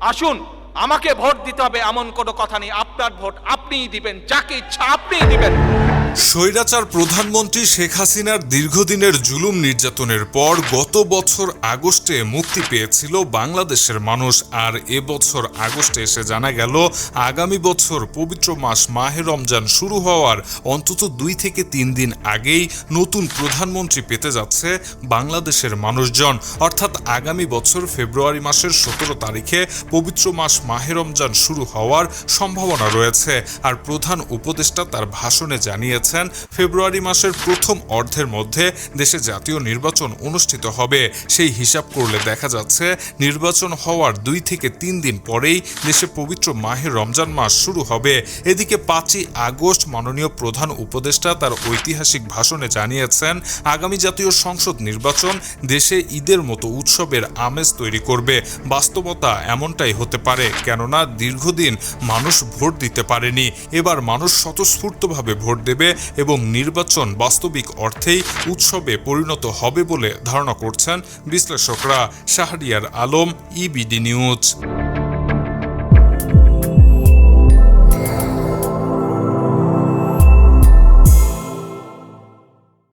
আসুন, আমাকে ভোট দিতে হবে এমন কোনো কথা নেই। আপনার ভোট আপনিই দিবেন, যাকে ইচ্ছা আপনিই দিবেন। স্বৈরাচার প্রধানমন্ত্রী শেখ হাসিনার দীর্ঘদিনের জুলুম নির্যাতনের পর গত বছর আগস্টে মুক্তি পেয়েছিল বাংলাদেশের মানুষ। আর এবছর আগস্টে এসে জানা গেল, আগামী বছর পবিত্র মাস মাহে রমজান শুরু হওয়ার অন্তত দুই থেকে তিন দিন আগেই নতুন প্রধানমন্ত্রী পেতে যাচ্ছে বাংলাদেশের মানুষজন। অর্থাৎ আগামী বছর ফেব্রুয়ারি মাসের সতেরো তারিখে পবিত্র মাস মাহে রমজান শুরু হওয়ার সম্ভাবনা রয়েছে। আর প্রধান উপদেষ্টা তার ভাষণে জানিয়েছেন, ফেব্রুয়ারি মাসের প্রথম অর্ধের মধ্যে দেশে জাতীয় নির্বাচন অনুষ্ঠিত হবে। সেই হিসাব করলে দেখা যাচ্ছে, নির্বাচন হওয়ার দুই থেকে তিন দিন পরেই দেশে পবিত্র মাহে রমজান মাস শুরু হবে। এদিকে পাঁচই আগস্ট মাননীয় প্রধান উপদেষ্টা তার ঐতিহাসিক ভাষণে জানিয়েছেন, আগামী জাতীয় সংসদ নির্বাচন দেশে ঈদের মতো উৎসবের আমেজ তৈরি করবে। বাস্তবতা এমনটাই হতে পারে, কেননা দীর্ঘদিন মানুষ ভোট দিতে পারেনি। এবার মানুষ স্বতঃস্ফূর্তভাবে ভোট দেবে এবং নির্বাচন বাস্তবিক অর্থেই উৎসবে পরিণত হবে বলে ধারণা করছেন বিশ্লেষকরা শাহরিয়ার আলম ইবিডি নিউজ